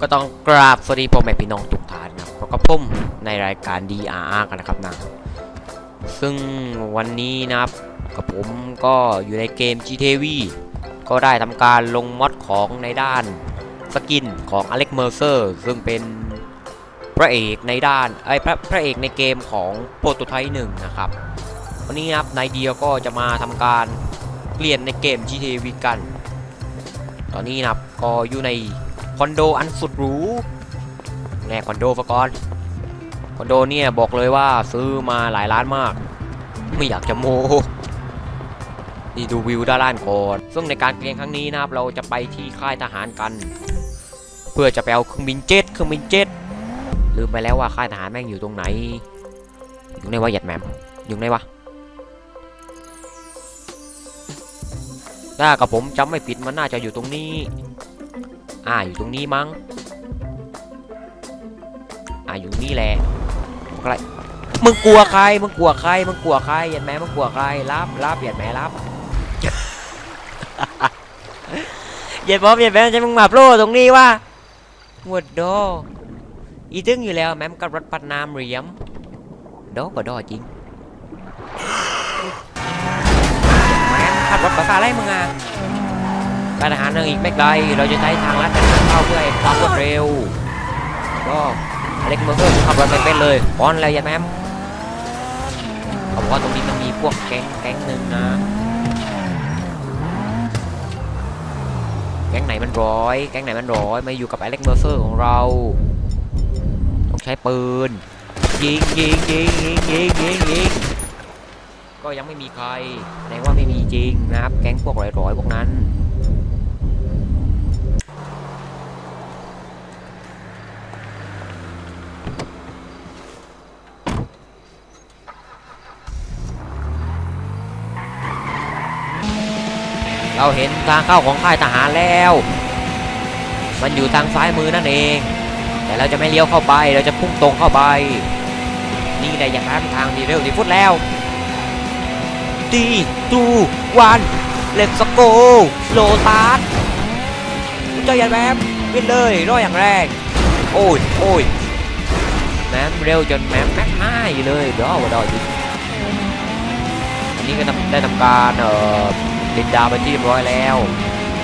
ก็ต้องกราบสวัสดีพ่อแม่พี่น้องทุกท่านนะครับก็พุ่มในรายการ DRR กันนะครับนะ ซึ่งวันนี้นะครับกับผมก็อยู่ในเกม GTV ก็ได้ทำการลงมอดของในด้านสกินของ Alex Mercer ซึ่งเป็นพระเอกในด้านไอ้พระพระเอกในเกมของโปรโตไทป์หนึ่งนะครับ วันนี้นะครับนายเดียก็จะมาทำการเปลี่ยนในเกม GTV กัน ตอนนี้นะครับก็อยู่ใน คอนโดอันสุดหรูแน่คอนโดฟะก่อนคอนโดเนี่ยบอกเลยว่าซื้อมาหลายล้านมาก ไม่อยากจะโมนี่ดูวิวด้านล่างก่อนซึ่งในการเปลี่ยนครั้งนี้นะครับเราจะไปที่ค่ายทหารกัน เพื่อจะไปเอาเครื่องบินเจ็ตเครื่องบินเจ็ตลืมไปแล้วว่าค่ายทหารแม่งอยู่ตรงไหนอยู่ในวะหยัดแมมอยู่ในวะถ้ากับผมจำไม่ผิดมันน่าจะอยู่ตรงนี้ อ่าอยู่ตรงนี้มั้ง อ่าอยู่นี่แหละอะไรมึงกลัวใคร มึงกลัวใคร มึงกลัวใครเหยันแม่มึงกลัวใคร รับรับเหยันแม่รับเหยันบอมเหยันแม่จะมึงมาโปรตรงนี้วะหวดดออีตึงอยู่แล้วแม่มกับรถปัดน้ำเหรียมดอก็ดอจริงแม่ขับรถภาษาอะไรมึงอะ การอาหารยังอีกไม่ไกล เราจะใช้ทางลัดทางเข้าเพื่อความรวดเร็ว ก็อเล็กเมอร์เกอร์ขับรถไม่เป็นเลยป้อนอะไรยันแมมเขาบอกว่าตรงนี้มันมีพวกแก๊งแก๊งหนึ่งนะ แก๊งไหนมันร้อย แก๊งไหนมันร้อย มาอยู่กับอเล็กเมอร์เซอร์ของเรา ต้องใช้ปืน ยิงยิงยิงยิงยิงยิงยิงก็ยังไม่มีใครแสดงว่าไม่มีจริงนะครับ แก๊งพวกร้อยๆพวกนั้น เราเห็นทางเข้าของค่ายทหารแล้ว มันอยู่ทางซ้ายมือนั่นเอง แต่เราจะไม่เลี้ยวเข้าไป เราจะพุ่งตรงเข้าไป นี่แหละอย่างนั้นทางที่เร็วที่สุดแล้วตีตูวันเลตสโกโลตัสเจ้ายันแมมวิ่งเลยร้อยอย่างแรกโอ้ยโอ้ยแมมเร็วจนแมมแม็กห้ายเลยเดี๋ยวว่าดอจริอันนี้ก็ทำได้ทำการเอ่อ ติดดาวไปที่เรียบร้อยแล้ว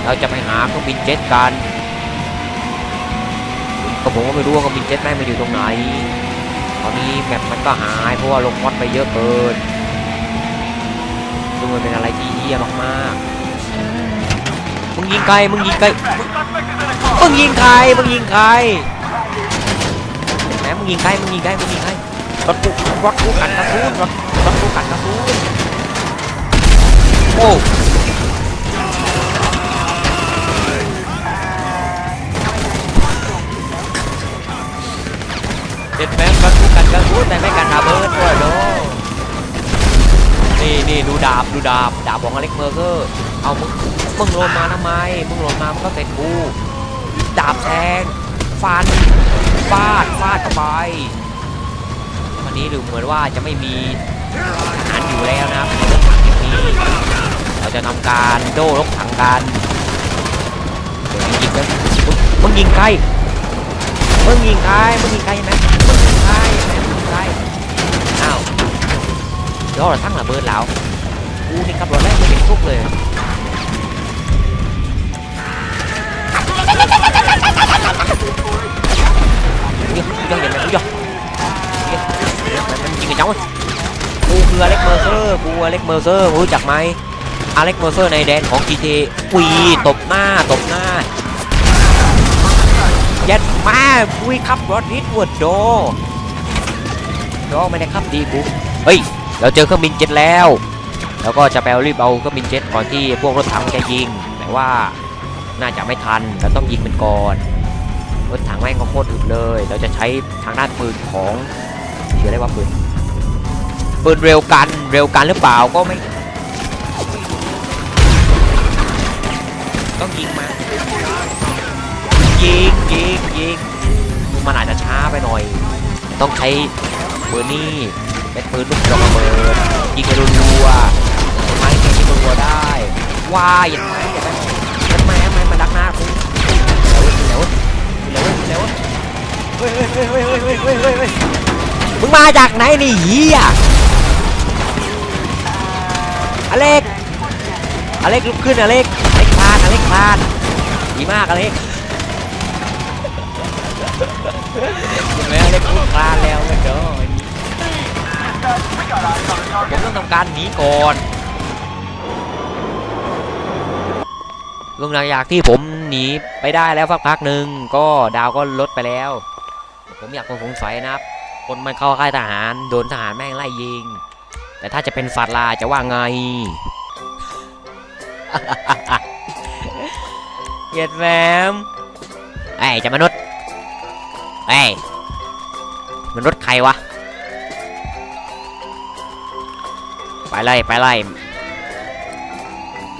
เราจะไปหาเครื่องบินเจ็ตกันก็ผมก็ไม่รู้ว่าเครื่องบินเจ็ตแม่งมันอยู่ตรงไหน ตอนนี้แมปมันก็หายเพราะว่าลงมอดไปเยอะเกินซึ่งมันเป็นอะไรที่เยี่ยมมากๆมึงยิงใครมึงยิงใครมึงยิงใครมึงยิงใครแหมมึงยิงใครมึงยิงใครมึงยิงใครรถกูรถกูกันกระสุนรถกูกันกระสุนโอ้ บดูดาบดาบของอเล็กเมอร์เกอร์เอามึงมึงหลนมาทำไมมึงหลนมามันก็เสร็จกูดาบแทงฟันฟาดฟาดเข้าไปวันนี้ดูเหมือนว่าจะไม่มีทหารอยู่แล้วนะครับนี้เราจะทำการโดรกถังกันยิงกันมึงยิงใครมึงยิงใครมึงยิงใครใช่ไหมมึงยิงใครใช่ไหมมึงยิงใครอ้าวยวเราทั้งระเบิดแล้ว กูนี่ขับรถแรกไม่เป็นทุกเลยเดี๋ยวเดี๋ยวเดี๋ยวเดี๋ยวเดี๋ยวเดี๋ยวเดี๋ยวมันยิงกันจังวะกูคืออเล็กเมอร์เซอร์กูอเล็กเมอร์เซอร์รู้จักไหมอเล็กเมอร์เซอร์ในแดนของ GTA วีตบหน้าตบหน้ายัดมาคุยขับรถนิดวดโดโดไม่ได้ขับดีกูเฮ้ยเราเจอเครื่องบินเจ็ตแล้ว แล้วก็จะไปเอารีบเอาเครื่องบินเจ็ตก่อนที่พวกรถถังจะยิงแต่ว่าน่าจะไม่ทันเราต้องยิงมันก่อนรถถังแม่งก็โคตรอึดเลย เราจะใช้ทางด้านปืนของชื่ออะไรว่าปืนปืนเร็วกันเร็วกันหรือเปล่าก็ไม่ ต้องยิงมายิงยิงยิงมันอาจจะช้าไปหน่อย ต้องใช้ปืนนี่เป็นปืนลูกดอกระเบิดยิงกันรัวๆ ตัวได้ว้ายอย่าไปอย่าไปอย่าไปอย่าไปมาดักหน้ากูเร็วเร็วเร็วเร็วเฮ้ยเฮ้ยเฮ้ยเฮ้ยเฮ้ยเฮ้ยเฮ้ยเฮ้ยมึงมาจากไหนนี่เฮียอเล็กอเล็กลุกขึ้นอเล็กอเล็กพลาดอเล็กพลาดดีมากอเล็กเห็นไหมอเล็กพูดพลาดแล้วเว้ยเด้อผมต้องทำการหนีก่อน ลงหลังจากที่ผมหนีไปได้แล้วสักพักหนึ่งก็ดาวก็ลดไปแล้ว ผมอยากสงสัยนะครับ คนมันเข้าค่ายทหารโดนทหารแม่งไล่ยิง แต่ถ้าจะเป็นฟาดลาจะว่าไงเหยียดแมมไอ้จะมนุษย์ไอ้มนุษย์ใครวะ ไปไล่ไปไล่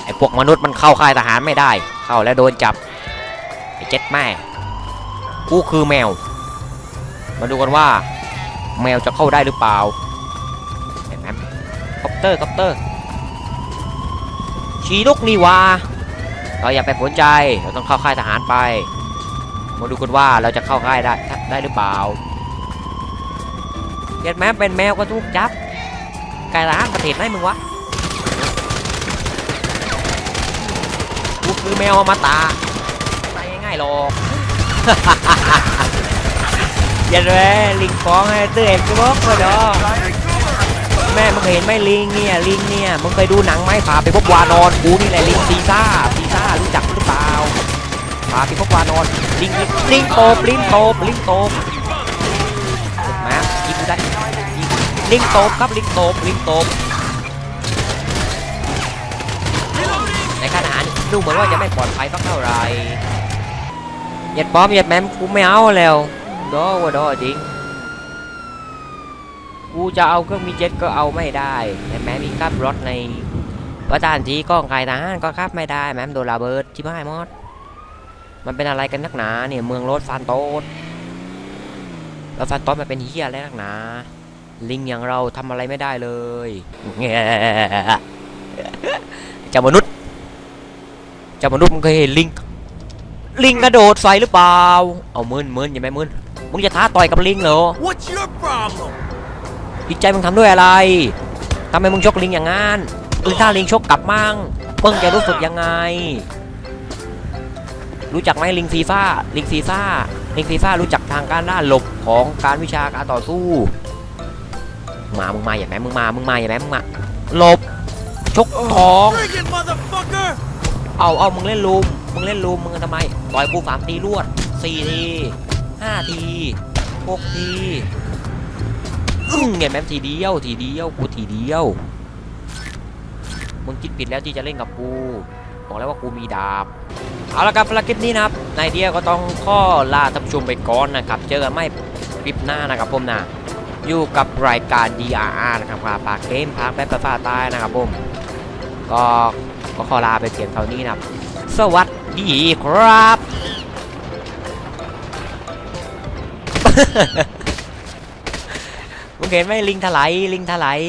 ไอ้พวกมนุษย์มันเข้าค่ายทหารไม่ได้ เข้าแล้วโดนจับ ไอ้เจ็ดแม่ กูคือแมว มาดูกันว่า แมวจะเข้าได้หรือเปล่าเห็นไหมคอปเตอร์คอปเตอร์ ชีนุกนี่วาเราอย่าไปสนใจ เราต้องเข้าค่ายทหารไป มาดูกันว่าเราจะเข้าค่ายได้ได้หรือเปล่าเห็นไหมเป็นแมวก็ทุกจับไก่ทหารประเทศไหนมึงวะ คือแมวอมาตาไม่ง่ายๆหรอกอย่าเลยลิงฟ้องให้เตือเอ็มจะบอกเลยดอแม่มึงเคยเห็นไหมลิงเนี่ยลิงเนี่ยมึงเคยดูหนังไหมพาไปพบวานอนกูนี่แหละลิงซีซ่าซีซ่ารู้จักหรือเปล่าพาไปพบวานอนลิงลิงโตบลิงโตบลิงโตบมายิงกูได้ลิงโตบครับลิงโตบลิงโตบ ดูเหมือนว่าจะไม่ปลอดภัยสักเท่าไหร่เหยียดป้อมเหยียดแมมกูไม่เอาแล้วดอว่าดอจริงกูจะเอาเครื่องมีเจ็ตก็เอาไม่ได้แต่แม้มีขับรถในประธานทีก็ไกลทหารก็ขับไม่ได้แม้มโดนระเบิดชิบหายหมดมันเป็นอะไรกันนักหนาเนี่ยเมืองรถฟานโตสแล้วฟานโตสมันเป็นเฮียอะไรนักหนา ลิงอย่างเราทำอะไรไม่ได้เลยเจ้ามนุษย์ จ้ามนุษย์มึงเคยเห็นลิง ลิงกระโดดใส่หรือเปล่า เอามึนมึนอย่าไม่มึนมึงจะท้าต่อยกับลิงเหรอ What's your problem? จิตใจมึงทำด้วยอะไรทำไมมึงชกลิงอย่างงั้นหรือถ้าลิงชกกลับมั่งมึงจะรู้สึกยังไง รู้จักไหมลิงฟีฟ่าลิงฟีฟ่าลิงฟีฟ่ารู้จักทางการด้านหลบของการวิชาการต่อสู้มามึงมาอย่าแม่มึงมา มึงมาอย่าแม่มึงมาหลบชกท้อง Bring it, motherfucker! เอาเอามึงเล่นลูมมึงเล่นลูมมึงทำไมต่อยกูสามทีรวดสี่ทีห้าทีหกทีอึ้งเห็นไหมทีเดียวทีเดียวกูทีเดียวมึงคิดผิดแล้วที่จะเล่นกับกูบอกแล้วว่ากูมีดาบเอาละครับภารกิจนี้นะครับนายเดียก็ต้องข้อลาท่านผู้ชมไปก่อนนะครับ เจอกันไม่คลิปหน้านะครับผมนะอยู่กับรายการ DRR นะครับพาปากเกมพากแบบประฟ้าใต้นะครับผม ก็ก็ขอลาไปเพียงเท่านี้นะครับ สวัสดีครับ มึงเห็นไหมลิงถลายลิงถลาย